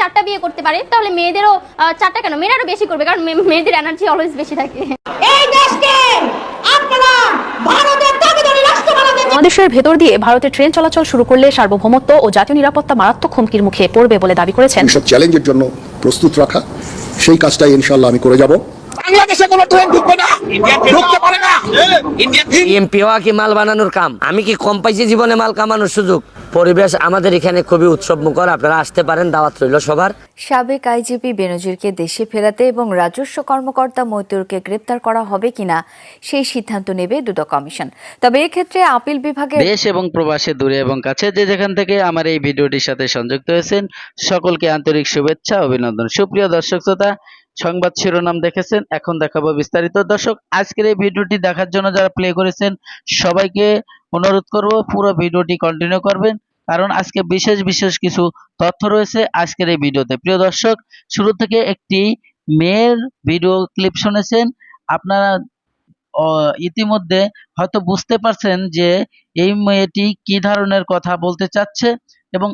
চারটা বিয়ে করতে পারে তাহলে মেয়েদেরও চারটা কেন? মেয়েরাও বেশি করবে কারণ মেয়েদের এনার্জি অলওয়েজ বেশি থাকে। এই দেশকে আপনারা ভারতের দাবিদারি রাষ্ট্র বানাতে বাংলাদেশের ভেতর দিয়ে ভারতের ট্রেন চলাচল শুরু করলে সার্বভৌমত্ব ও জাতীয় নিরাপত্তা মারাত্মক হুমকির মুখে পড়বে বলে দাবি করেছেন। এইসব চ্যালেঞ্জের জন্য প্রস্তুত রাখা। সেই কাজটাই ইনশাল্লাহ আমি করে যাব। বাংলাদেশে কোনো ট্রেন ঢুকবে না। ঢুকতে পারে না। এমপি হওয়া কি মাল বানানোর কাম? আমি কি কম পাইছি জীবনে মাল কামানোর সুযোগ? পরিবেশ আমাদের এখানে খুবই উৎসব মুখর আপনারা আসতে পারেন দাওয়াত রইল সবার। সাবেক আইজিপি বেনজিরকে দেশে ফেরাতে এবং রাজস্ব কর্মকর্তা মৈতুরকে গ্রেপ্তার করা হবে কিনা সেই সিদ্ধান্ত নেবে দুদক কমিশন। তবে এক্ষেত্রে আপিল বিভাগের দেশ এবং প্রবাসে দূরে এবং কাছে যে যেখান থেকে আমার এই ভিডিওটির সাথে সংযুক্ত হয়েছেন সকলকে আন্তরিক শুভেচ্ছা অভিনন্দন। সুপ্রিয় দর্শক শ্রোতা সংবাদ শিরোনাম দেখেছেন, এখন দেখাবো বিস্তারিত। দর্শক, আজকের এই ভিডিওটি দেখার জন্য যারা প্লে করেছেন, সবাইকে অনুরোধ করব পুরো ভিডিওটি কন্টিনিউ করবেন, কারণ আজকে বিশেষ বিশেষ কিছু তথ্য রয়েছে আজকের এই ভিডিওতে। প্রিয় দর্শক, শুরু থেকে একটি মেয়ের ভিডিও ক্লিপ শুনেছেন। আপনারা ইতিমধ্যে হয়তো বুঝতে পারছেন যে এই মেয়েটি কি ধরনের কথা বলতে চাচ্ছে এবং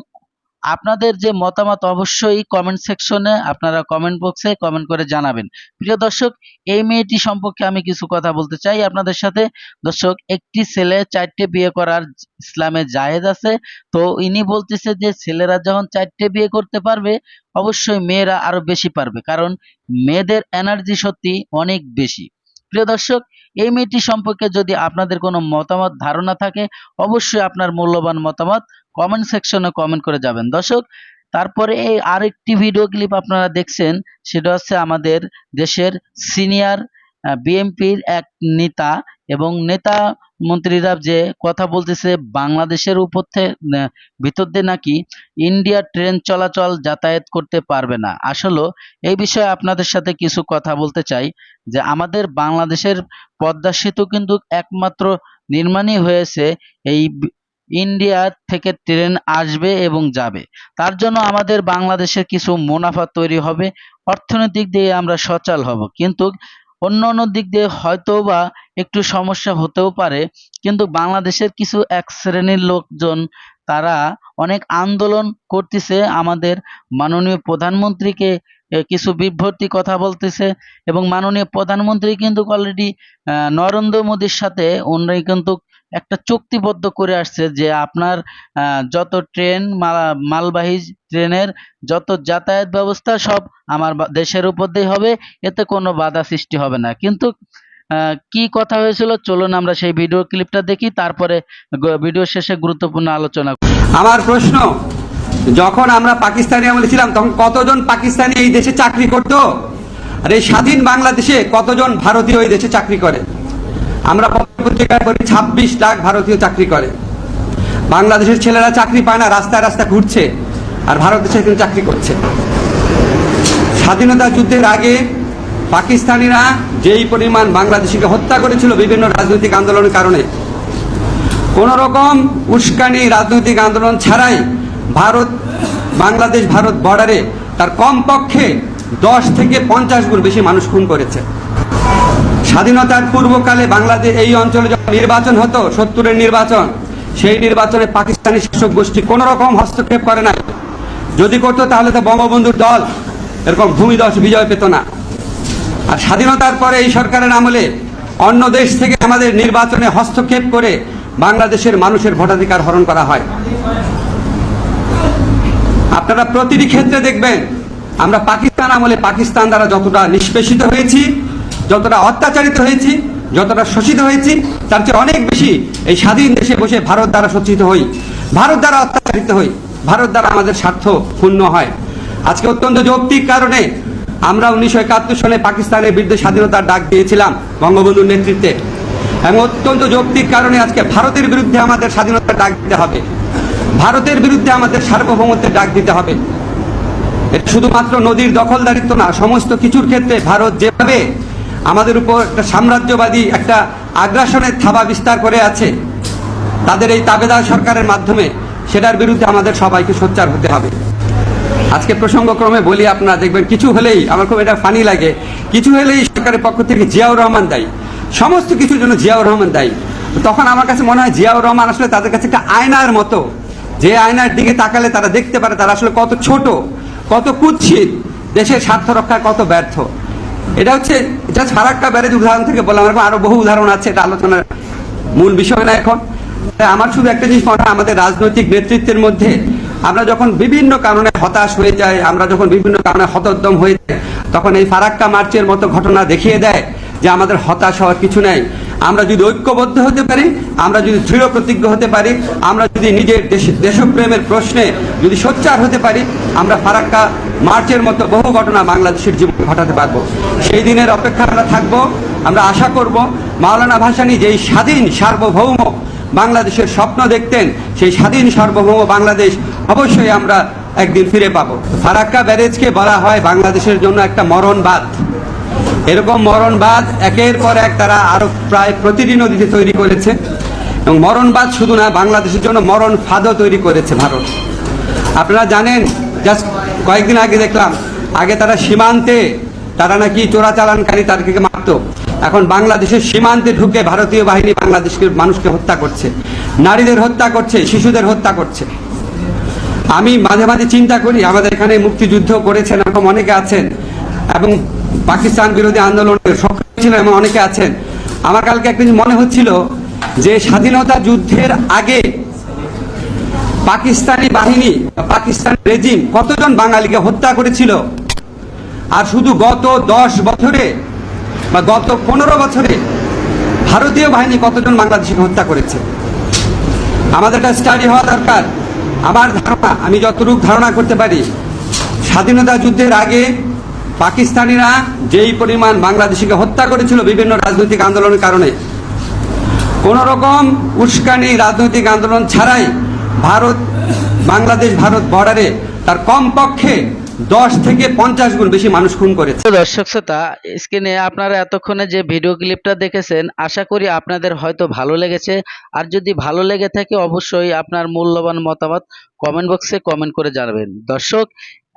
আপনাদের যে মতামত অবশ্যই কমেন্ট সেকশনে আপনারা কমেন্ট বক্সে কমেন্ট করে জানাবেন। প্রিয় দর্শক, এই মেয়েটি সম্পর্কে আমি কিছু কথা বলতে চাই আপনাদের সাথে। দর্শক, একটি ছেলে চারটে বিয়ে করার ইসলামে জায়েজ আছে। তো ইনি বলতেছে যে, ছেলেরা যখন চারটে বিয়ে করতে পারবে, অবশ্যই মেয়েরা আরও বেশি পারবে। কারণ মেয়েদের এনার্জি সত্যি অনেক বেশি। প্রিয় দর্শক, এই মেয়েটি সম্পর্কে যদি আপনাদের কোনো মতামত, ধারণা থাকে, অবশ্যই আপনার মূল্যবান মতামত কমেন্ট সেকশনে কমেন্ট করে যাবেন। দর্শক, তারপরে এই আরেকটি ভিডিও ক্লিপ আপনারা দেখছেন, সেটা হচ্ছে আমাদের দেশের সিনিয়র বিএনপির এক নেতা এবং নেতা মন্ত্রীরা যে কথা বলতেছে, বাংলাদেশের উপর ভিতর দিয়ে নাকি ইন্ডিয়া ট্রেন চলাচল যাতায়াত করতে পারবে না। আসলে এই বিষয়ে আপনাদের সাথে কিছু কথা বলতে চাই, যে আমাদের বাংলাদেশের পদ্মা সেতু কিন্তু একমাত্র নির্মাণই হয়েছে এই ইন্ডিয়া থেকে ট্রেন আসবে এবং যাবে। তার জন্য আমাদের বাংলাদেশের কিছু মুনাফা তৈরি হবে। অর্থনৈতিক দিয়ে আমরা সচল হব। কিন্তু অন্য অন্য দিক দিয়ে হয়তো বা একটু সমস্যা হতেও পারে। কিন্তু বাংলাদেশের কিছু এক শ্রেণির লোকজন, তারা অনেক আন্দোলন করতেছে। আমাদের মাননীয় প্রধানমন্ত্রীকে কিছু বিভ্রান্তি কথা বলতেছে এবং মাননীয় প্রধানমন্ত্রী কিন্তু অলরেডি নরেন্দ্র মোদীর সাথে, উনি কিন্তু একটা চুক্তিবদ্ধ করে আসছে যে আপনার যত ট্রেন, মাল- মালবাহী ট্রেনের যত যাতায়াত ব্যবস্থা সব আমার দেশের উপর দিয়ে হবে, এতে কোনো বাধা সৃষ্টি হবে না। কিন্তু কি কথা হয়েছিল চলুন আমরা সেই ভিডিও ক্লিপটা দেখি, তারপরে ভিডিও শেষে গুরুত্বপূর্ণ আলোচনা। আমার প্রশ্ন, যখন আমরা পাকিস্তানি আমলে ছিলাম, তখন কতজন পাকিস্তানি এই দেশে চাকরি করত? আর এই স্বাধীন বাংলাদেশে কতজন ভারতীয় এই দেশে চাকরি করে? আমরা পত্রিকায় পড়ি, ছাব্বিশ লাখ ভারতীয় চাকরি করে। বাংলাদেশের ছেলেরা চাকরি পায় না, রাস্তায় রাস্তায় ঘুরছে, আর ভারতে সেখানে চাকরি করছে। স্বাধীনতা যুদ্ধের আগে পাকিস্তানিরা যেই পরিমাণ বাংলাদেশিকে হত্যা করেছিল বিভিন্ন রাজনৈতিক আন্দোলনের কারণে কোন রকম উস্কানি রাজনৈতিক আন্দোলন ছাড়াই ভারত বাংলাদেশ ভারত বর্ডারে তার কমপক্ষে দশ থেকে পঞ্চাশ গুণ বেশি মানুষ খুন করেছে। স্বাধীনতার পূর্বকালে বাংলাদেশ এই অঞ্চলে যখন নির্বাচন হতো, সত্তরের নির্বাচন, সেই নির্বাচনে পাকিস্তানি শাসক গোষ্ঠী কোন রকম হস্তক্ষেপ করে নাই। যদি করতো, তাহলে তো বঙ্গবন্ধুর দল এরকম ভূমিদশ বিজয় পেত না। আর স্বাধীনতার পরে এই সরকারের আমলে অন্য দেশ থেকে আমাদের নির্বাচনে হস্তক্ষেপ করে বাংলাদেশের মানুষের ভোটাধিকার হরণ করা হয়। আপনারা প্রতিটি ক্ষেত্রে দেখবেন, আমরা পাকিস্তান আমলে পাকিস্তান দ্বারা যতটা নিষ্পেষিত হয়েছি যতটা অত্যাচারিত হয়েছি, যতটা শোষিত হয়েছি, তার চেয়ে অনেক বেশি এই স্বাধীন দেশে বসে ভারত দ্বারা শোষিত হই, ভারত দ্বারা অত্যাচারিত হই, ভারত দ্বারা আমাদের স্বার্থ পূর্ণ হয়। আজকে অত্যন্ত যৌক্তিক কারণে আমরা উনিশশো একাত্তর সালে পাকিস্তানের বিরুদ্ধে স্বাধীনতার ডাক দিয়েছিলাম বঙ্গবন্ধুর নেতৃত্বে। এবং অত্যন্ত যৌক্তিক কারণে আজকে ভারতের বিরুদ্ধে আমাদের স্বাধীনতার ডাক দিতে হবে। ভারতের বিরুদ্ধে আমাদের সার্বভৌমত্বের ডাক দিতে হবে। এটা শুধুমাত্র নদীর দখলদারিত্ব না, সমস্ত কিছুর ক্ষেত্রে ভারত যেভাবে আমাদের উপর একটা সাম্রাজ্যবাদী, একটা আগ্রাসনের থাবা বিস্তার করে আছে। তাদের এই তাবেদার সরকারের মাধ্যমে সেটার বিরুদ্ধে আমাদের সবাইকে সোচ্চার হতে হবে। আজকে প্রসঙ্গক্রমে বলি আপনারা, দেখবেন কিছু হলেই, আমার খুব এটা ফানি লাগে, কিছু হলেই সরকারের পক্ষ থেকে জিয়াউর রহমান দায়ী। সমস্ত কিছুর জন্য জিয়াউর রহমান দায়ী। তখন আমার কাছে মনে হয় জিয়াউর রহমান আসলে তাদের কাছে একটা আয়নার মতো। যে আয়নার দিকে তাকালে তারা দেখতে পারে তারা আসলে কত ছোট, কত কুৎসিত, দেশের স্বার্থ রক্ষায় কত ব্যর্থ। এটা হচ্ছে জাস্ট একটা ব্যারেজ উদাহরণ থেকে বললাম। এরকম আরও বহু উদাহরণ আছে, এটা আলোচনার মূল বিষয় না এখন। আমার শুধু একটা জিনিস মনে আমাদের রাজনৈতিক নেতৃত্বের মধ্যে আমরা যখন বিভিন্ন কারণে হতাশ হয়ে যাই, আমরা যখন বিভিন্ন কারণে হতোদ্যম হয়ে যাই, তখন এই ফারাক্কা মার্চের মতো ঘটনা দেখিয়ে দেয় যে আমাদের হতাশ হওয়ার কিছু নাই। আমরা যদি ঐক্যবদ্ধ হতে পারি, আমরা যদি দৃঢ় প্রতিজ্ঞ হতে পারি, আমরা যদি নিজের দেশ দেশপ্রেমের প্রশ্নে যদি সোচ্চার হতে পারি, আমরা ফারাক্কা মার্চের মতো বহু ঘটনা বাংলাদেশের জীবন ঘটাতে পারব। সেই দিনের অপেক্ষা আমরা থাকব, আমরা আশা করব, মাওলানা ভাসানী যেই স্বাধীন, সার্বভৌম বাংলাদেশের স্বপ্ন দেখতেন, সেই স্বাধীন, সার্বভৌম বাংলাদেশ অবশ্যই আমরা একদিন ফিরে পাবো। ফারাক্কা ব্যারেজকে বলা হয় বাংলাদেশের জন্য একটা মরণবাদ। এরকম মরণবাদ একের পর এক তারা আরও প্রায় প্রতিটি নদীতে তৈরি করেছে। এবং মরণবাদ শুধু না, বাংলাদেশের জন্য মরণ ফাঁদও তৈরি করেছে ভারত। আপনারা জানেন জাস্ট কয়েকদিন আগে দেখলাম, আগে তারা সীমান্তে, তারা নাকি চোরাচালানকারী তাদেরকে মারত। এখন বাংলাদেশের সীমান্তে ঢুকে ভারতীয় বাহিনী বাংলাদেশকে, মানুষকে হত্যা করছে। নারীদের হত্যা করছে, শিশুদের হত্যা করছে। আমি মাঝে মাঝে চিন্তা করি, আমাদের এখানে মুক্তিযুদ্ধ করেছেন এরকম অনেকে আছেন, এবং পাকিস্তান বিরোধী আন্দোলনে সক্রিয় ছিলেন এমন অনেকে আছেন। আমার কালকে একটা জিনিস মনে হচ্ছিল যে স্বাধীনতা যুদ্ধের আগে পাকিস্তানি বাহিনী, পাকিস্তান রেজিম কতজন বাঙালিকে হত্যা করেছিল? আর শুধু গত দশ বছরে বা গত পনেরো বছরে ভারতীয় বাহিনী কতজন বাংলাদেশিকে হত্যা করেছে? আমাদের কাছে স্টাডি হওয়া দরকার। আমার ধারণা, আমি যতটুকু ধারণা করতে পারি, স্বাধীনতা যুদ্ধের আগে পাকিস্তানিরা যেই পরিমাণ বাংলাদেশিকে হত্যা করেছিল বিভিন্ন রাজনৈতিক আন্দোলনের কারণে কোন রকম উস্কানি রাজনৈতিক আন্দোলন ছাড়াই ভারত, বাংলাদেশ, ভারত বর্ডারে তার কমপক্ষে দশ থেকে পঞ্চাশ গুণ বেশি মানুষ খুন করেছে। দর্শক শ্রোতা স্ক্রিনে আপনারা এতক্ষণে যে ভিডিও ক্লিপটা দেখেছেন, আশা করি আপনাদের হয়তো ভালো লেগেছে। আর যদি ভালো লেগে থাকে, অবশ্যই আপনার মূল্যবান মতামত কমেন্ট বক্সে কমেন্ট করে জানাবেন। দর্শক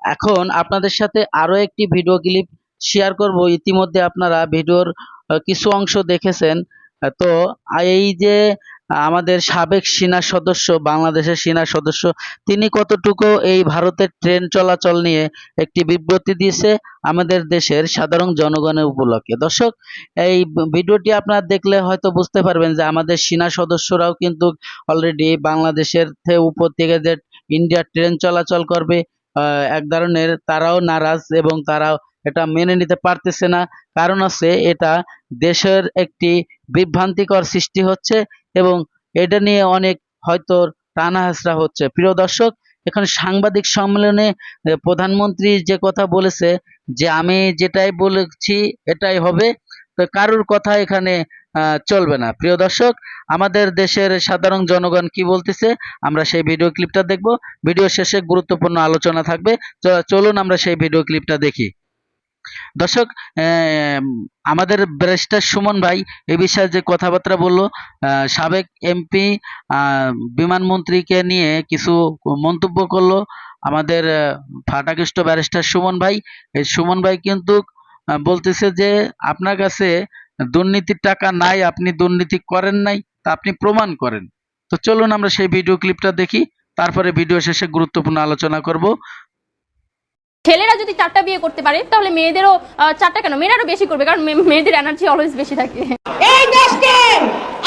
এখন আপনাদের সাথে আরও একটি ভিডিও ক্লিপ শেয়ার করব। ইতিমধ্যে আপনারা ভিডিওর কিছু অংশ দেখেছেন। তো এই যে, আমাদের সাবেক সেনা সদস্য, বাংলাদেশের সেনা সদস্য, তিনি কতটুকু এই ভারতের ট্রেন চলাচল নিয়ে একটি বিবৃতি দিয়েছে আমাদের দেশের সাধারণ জনগণের উপলক্ষে। দর্শক, এই ভিডিওটি আপনারা দেখলে হয়তো বুঝতে পারবেন যে আমাদের সেনা সদস্যরাও কিন্তু অলরেডি বাংলাদেশের উপর থেকে যে ইন্ডিয়ার ট্রেন চলাচল করবে এক ধরনের তারাও নারাজ এবং তারাও এটা মেনে নিতে পারতেছে না। কারণ আছে এটা দেশের একটি বিভ্রান্তিকর সৃষ্টি হচ্ছে এবং এটা নিয়ে অনেক হয়তো টানা হেঁচড়া হচ্ছে। প্রিয় দর্শক, এখানে সাংবাদিক সম্মেলনে প্রধানমন্ত্রী যে কথা বলেছে যে, আমি যেটাই বলেছি এটাই হবে। তো কারোর কথা এখানে চলবে না। প্রিয় দর্শক, আমাদের দেশের সাধারণ জনগণ কি বলতেছে, আমরা সেই ভিডিও ক্লিপটা দেখব। ভিডিও শেষে গুরুত্বপূর্ণ আলোচনা থাকবে। চলুন আমরা সেই ভিডিও ক্লিপটা দেখি। দর্শক আমাদের ব্যারিস্টার সুমন ভাই এ বিষয়ে যে কথাবার্তা বলল সাবেক এমপি বিমানমন্ত্রীকে নিয়ে কিছু মন্তব্য করল আমাদের ফাটাকৃষ্ট ব্যারিস্টার সুমন ভাই। এই সুমন ভাই কিন্তু বলতেছে যে, আপনার কাছে দুর্নীতির টাকা নাই আপনি দুর্নীতি করেন নাই তা আপনি প্রমাণ করেন। তো চলুন আমরা সেই ভিডিও ক্লিপটা দেখি তারপরে ভিডিও শেষে গুরুত্বপূর্ণ আলোচনা করব। ছেলেরা যদি চারটা বিয়ে করতে পারে তাহলে মেয়েদেরও চারটা কেন? মেয়েরাও বেশি করবে কারণ মেয়েদের এনার্জি অলওয়েজ বেশি থাকে। এই দেশকে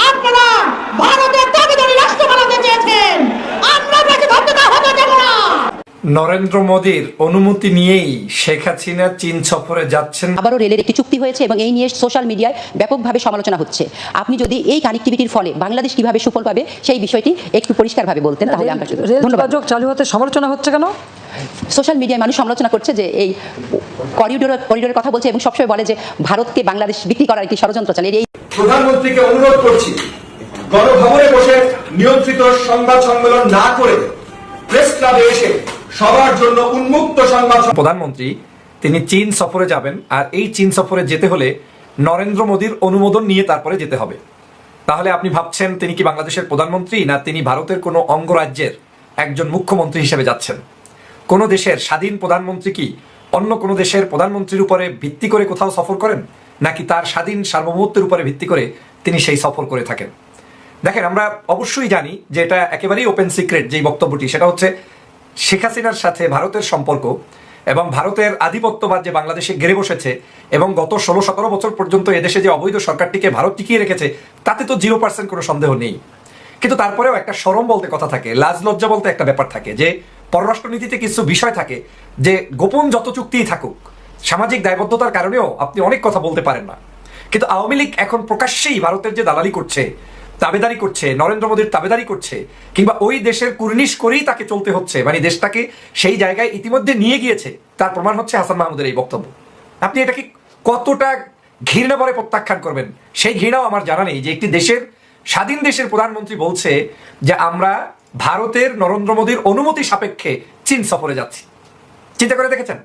আপনারা ভারতের দাবিদারি রাষ্ট্র বানাতে চেয়েছেন আমরা বেঁচে থাকতে তা হতে দেব না নরেন্দ্র মোদীর অনুমতি নিয়েই শেখ হাসিনা চীন সফরে যাচ্ছেন। আবারও রেলের একটি চুক্তি হয়েছে এবং এই নিয়ে সোশ্যাল মিডিয়ায় ব্যাপকভাবে সমালোচনা হচ্ছে। আপনি যদি এই কানেক্টিভিটির ফলে বাংলাদেশ কীভাবে সুফল পাবে সেই বিষয়টি একটু পরিষ্কারভাবে বলতেন তাহলে আমরা ধন্যবাদ। চালু হতে সমালোচনা হচ্ছে কেন? সোশ্যাল মিডিয়ায় মানুষ সমালোচনা করছে যে এই করিডোর করিডোরের কথা বলছে এবং সবসময় বলে যে ভারতকে বাংলাদেশ বিক্রি করার একটি ষড়যন্ত্র চলে এই প্রধানমন্ত্রীকে অনুরোধ করছি গণভবনে বসে নিয়ন্ত্রিত সংবাদ সম্মেলন না করে প্রেস ক্লাবে এসে সবার জন্য উন্মুক্ত সংবাদ প্রধানমন্ত্রী, তিনি চীন সফরে যাবেন, আর এই চীন সফরে যেতে হলে নরেন্দ্র মোদীর অনুমোদন নিয়ে তারপরে যেতে হবে। তাহলে আপনি ভাবছেন তিনি কি বাংলাদেশের প্রধানমন্ত্রী, না তিনি ভারতের কোনো অঙ্গরাজ্যের একজন মুখ্যমন্ত্রী হিসেবে যাচ্ছেন? কোনো দেশের স্বাধীন প্রধানমন্ত্রী কি অন্য কোনো দেশের প্রধানমন্ত্রীর উপরে ভিত্তি করে কোথাও সফর করেন? নাকি তার স্বাধীন সার্বভৌমত্বের উপরে ভিত্তি করে তিনি সেই সফর করে থাকেন? দেখেন, আমরা অবশ্যই জানি যে এটা একেবারেই ওপেন সিক্রেট যেই বক্তব্যটি, সেটা হচ্ছে শেখ হাসিনার সাথে ভারতের সম্পর্ক এবং ভারতের আধিপত্যবাদ যে বাংলাদেশে গেড়ে বসেছে এবং গত ষোলো সতেরো বছর পর্যন্ত এদেশে যে অবৈধ সরকারটিকে ভারত টিকিয়ে রেখেছে, তাতে তো জিরো পার্সেন্ট কোনো সন্দেহ নেই। কিন্তু তারপরেও একটা সরম বলতে কথা থাকে, লাজ লজ্জা বলতে একটা ব্যাপার থাকে যে, পররাষ্ট্রনীতিতে কিছু বিষয় থাকে যে, গোপন যত চুক্তিই থাকুক, সামাজিক দায়বদ্ধতার কারণেও আপনি অনেক কথা বলতে পারেন না। কিন্তু আওয়ামী লীগ এখন প্রকাশ্যেই ভারতের যে দালালি করছে তাবেদারি করছে, নরেন্দ্র মোদীর তাবেদারি করছে, কিংবা ওই দেশের কুর্নিশ করেই তাকে চলতে হচ্ছে মানে দেশটাকে সেই জায়গায় ইতিমধ্যে নিয়ে গিয়েছে, তার প্রমাণ হচ্ছে হাসান মাহমুদের এই বক্তব্য। আপনি এটাকে কতটা ঘৃণা পরে প্রত্যাখ্যান করবেন, সেই ঘৃণাও আমার জানা নেই যে একটি দেশের, স্বাধীন দেশের প্রধানমন্ত্রী বলছে যে আমরা ভারতের নরেন্দ্র মোদীর অনুমতি সাপেক্ষে চীন সফরে যাচ্ছি। চিন্তা করে দেখেছেন?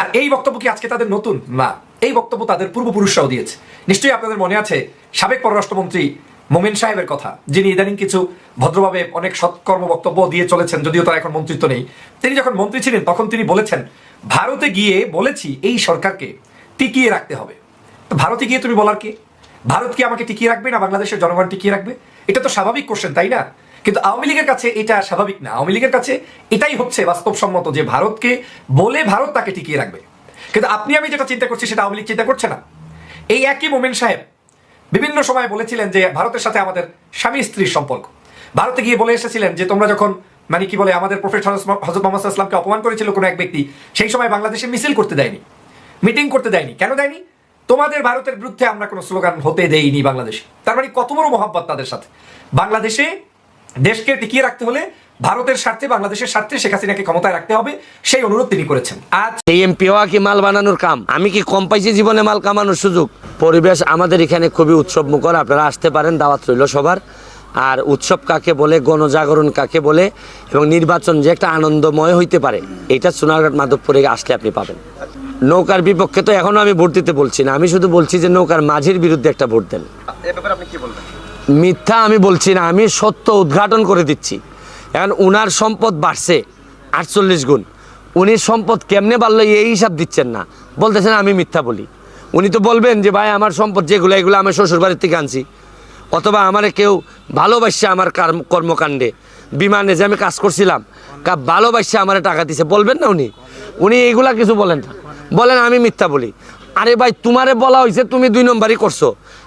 আর এই বক্তব্য কি আজকে তাদের নতুন? না, এই বক্তব্য তাদের পূর্বপুরুষরাও দিয়েছে। নিশ্চয়ই আপনাদের মনে আছে, সাবেক পররাষ্ট্রমন্ত্রী মোমেন সাহেবের কথা, যিনি ইদানিং কিছু ভদ্রভাবে অনেক সৎকর্ম বক্তব্য দিয়ে চলেছেন, যদিও তার এখন মন্ত্রিত্ব নেই, তিনি যখন মন্ত্রী ছিলেন, তখন তিনি বলেছেন, ভারতে গিয়ে বলেছি এই সরকারকে টিকিয়ে রাখতে হবে। ভারতে গিয়ে তুমি বলার কি? ভারত কি আমাকে টিকিয়ে রাখবে না বাংলাদেশের জনগণ টিকিয়ে রাখবে? এটা তো স্বাভাবিক কোশ্চেন তাই না? কিন্তু আওয়ামী লীগের কাছে এটা স্বাভাবিক না। আওয়ামী লীগের কাছে এটাই হচ্ছে বাস্তবসম্মত যে ভারতকে বলে ভারত তাকে টিকিয়ে রাখবে। কিন্তু আপনি আমি যেটা চিন্তা করছি সেটা আওয়ামী লীগ চিন্তা করছে না। এই একই মোমেন সাহেব বিভিন্ন সময় বলেছিলেন যে ভারতের সাথে আমাদের স্বামী স্ত্রীর সম্পর্ক। ভারতে গিয়ে বলে এসেছিলেন যে তোমরা যখন মানে কি বলে, আমাদের প্রফেট হজরত মোহাম্মদ ইসলামকে অপমান করেছিল কোনো এক ব্যক্তি, সেই সময় বাংলাদেশে মিছিল করতে দেয়নি, মিটিং করতে দেয়নি। কেন দেয়নি? তোমাদের ভারতের বিরুদ্ধে আমরা কোনো স্লোগান হতে দেইনি বাংলাদেশে। তার মানে কত বড় মহাব্বত তাদের সাথে। বাংলাদেশে দেশকে টিকিয়ে রাখতে হলে ভারতের স্বার্থে বাংলাদেশের স্বার্থে শেখ হাসিনাকে ক্ষমতায় রাখতে হবে সেই অনুরোধ তিনি করেছেন। আজ এই এমপি হওয়া কি মাল বানানোর কাম? আমি কি কম পাইছি জীবনে মাল কামানোর সুযোগ? পরিবেশ আমাদের এখানে খুবই উৎসব মুখর আপনারা আসতে পারেন দাওয়াত রইল সবার। আর উৎসব কাকে বলে গণজাগরণ কাকে বলে এবং নির্বাচন যে একটা আনন্দময় হইতে পারে এটা সোনারঘাট মাধবপুরে আসলে আপনি পাবেন। নৌকার বিপক্ষে তো এখনও আমি ভোট দিতে বলছি না আমি শুধু বলছি যে নৌকার মাঝির বিরুদ্ধে একটা ভোট দেন। মিথ্যা আমি বলছি না আমি সত্য উদ্ঘাটন করে দিচ্ছি। এখন উনার সম্পদ বাড়ছে আটচল্লিশ গুণ। উনি সম্পদ কেমনে বাড়লো এই হিসাব দিচ্ছেন না। বলতেছেন আমি মিথ্যা বলি। উনি তো বলবেন যে, ভাই, আমার সম্পদ যেগুলো, এগুলো আমার শ্বশুর বাড়ির থেকে আনছি। অথবা আমারে কেউ ভালোবাসছে আমার কর্মকাণ্ডে। বিমানে যে আমি কাজ করছিলাম ভালোবাসছে আমার টাকা দিছে। বলবেন না উনি? উনি এইগুলা কিছু বলেন না। বলেন, আমি মিথ্যা বলি। আরে ভাই, তোমারে বলা হয়েছে, তুমি দুই নম্বরই করছ।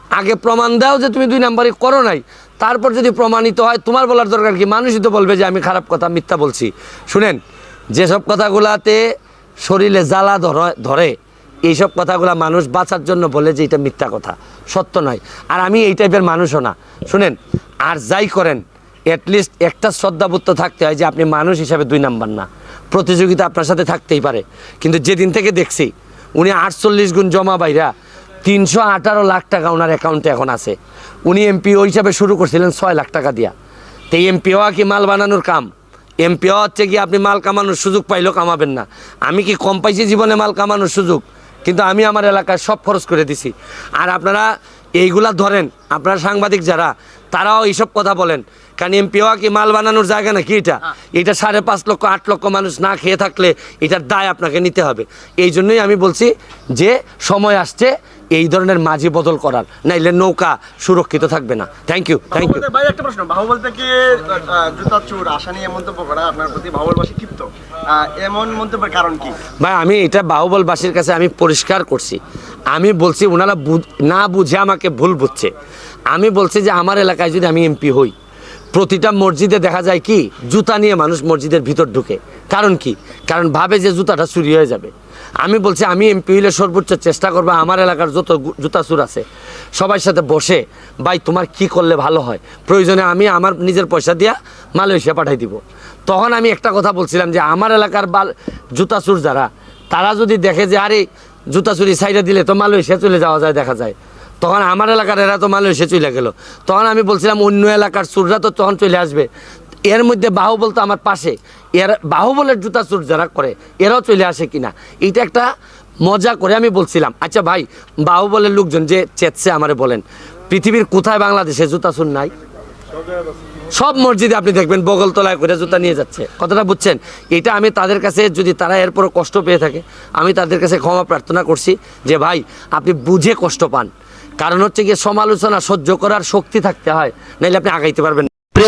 আগে প্রমাণ দাও যে তুমি দুই নম্বরই করো নাই। তারপর যদি প্রমাণিত হয়, তোমার বলার দরকার কি? মানুষই তো বলবে যে আমি খারাপ কথা, মিথ্যা বলছি। শুনেন, যেসব কথাগুলাতে শরীরে জ্বালা ধর- এইসব কথাগুলা মানুষ বাঁচার জন্য বলে যে এটা মিথ্যা কথা, সত্য নয়। আর আমি এই টাইপের মানুষও না। শুনেন, আর যাই করেন অ্যাটলিস্ট একটা শ্রদ্ধাবোধ থাকতে হয় যে আপনি মানুষ হিসাবে দুই নাম্বার না। প্রতিযোগিতা আপনার সাথে থাকতেই পারে। কিন্তু যেদিন থেকে দেখছি, উনি আটচল্লিশ গুণ জমা বাইরা তিনশো আঠারো লাখ টাকা ওনার অ্যাকাউন্টে এখন আছে। উনি এমপি ওই হিসাবে শুরু করছিলেন ছয় লাখ টাকা দিয়া। তো এমপি হওয়া কি মাল বানানোর কাম? এমপি হচ্ছে কি আপনি মাল কামানোর সুযোগ পাইলেও কামাবেন না। আমি কি কম পাইছি জীবনে মাল কামানোর সুযোগ? কিন্তু আমি আমার এলাকায় সব খরচ করে দিছি। আর আপনারা এইগুলা ধরেন আপনারা সাংবাদিক যারা তারাও এইসব কথা বলেন। কারণ এমপি হওয়া কি মাল বানানোর জায়গা নাকি এটা? এটা সাড়ে পাঁচ লক্ষ আট লক্ষ মানুষ না খেয়ে থাকলে এটার দায় আপনাকে নিতে হবে। এই জন্যই আমি বলছি যে সময় আসছে এই ধরনের মাঝি বদল করার নাইলে নৌকা সুরক্ষিত থাকবে না। থ্যাংক ইউ থ্যাংক ইউ ভাই একটা প্রশ্ন। বাহুবল থেকে আহ, জুতা চোর আশা নিয়ে মন্তব্য করা আপনার প্রতি বাহুবলবাসী ক্ষিপ্ত? এমন মন্তব্যের কারণ কি? ভাই আমি এটা বাহুবলবাসীর কাছে আমি পরিষ্কার করছি। আমি বলছি ওনারা না বুঝে আমাকে ভুল বুঝছে। আমি বলছি যে আমার এলাকায় যদি আমি এমপি হই প্রতিটা মসজিদে দেখা যায় কি জুতা নিয়ে মানুষ মসজিদের ভিতর ঢুকে। কারণ কি? কারণ ভাবে যে জুতাটা চুরি হয়ে যাবে। আমি বলছি, আমি এমপি হইলে সর্বোচ্চ চেষ্টা করব, আমার এলাকার যত জুতা চুর আছে, সবার সাথে বসে, ভাই, তোমার কি করলে ভালো হয়? প্রয়োজনে আমি আমার নিজের পয়সা দিয়া মালয়েশিয়া পাঠাই দিব। তখন আমি একটা কথা বলছিলাম যে, আমার এলাকার বাল, জুতা চুর যারা, তারা যদি দেখে যে, আরে, জুতা চুরি সাইডে দিলে তো মালয়েশিয়া চলে যাওয়া যায়, দেখা যায়। তখন আমার এলাকার এরা তো মালয়েশিয়া চলে গেল। তখন আমি বলছিলাম, অন্য এলাকার চুররা তো তখন চলে আসবে। এর মধ্যে বাহুবল তো আমার পাশে। এর বাহুবলের জুতা চুর যারা করে, এরাও চলে আসে কিনা? এইটা একটা মজা করে আমি বলছিলাম। আচ্ছা ভাই, বাহুবলের লোকজন যে চেতছে আমারে বলেন, পৃথিবীর কোথায় বাংলাদেশে জুতা চুর নাই? সব মসজিদে আপনি দেখবেন বগল তলায় করে জুতা নিয়ে যাচ্ছে। কথাটা বুঝছেন? এটা আমি তাদের কাছে, যদি তারা এরপর কষ্ট পেয়ে থাকে, আমি তাদের কাছে ক্ষমা প্রার্থনা করছি যে, ভাই, আপনি বুঝে কষ্ট পান। কারণ হচ্ছে গিয়ে সমালোচনা সহ্য করার শক্তি থাকতে হয় নাহলে আপনি আগাইতে পারবেন।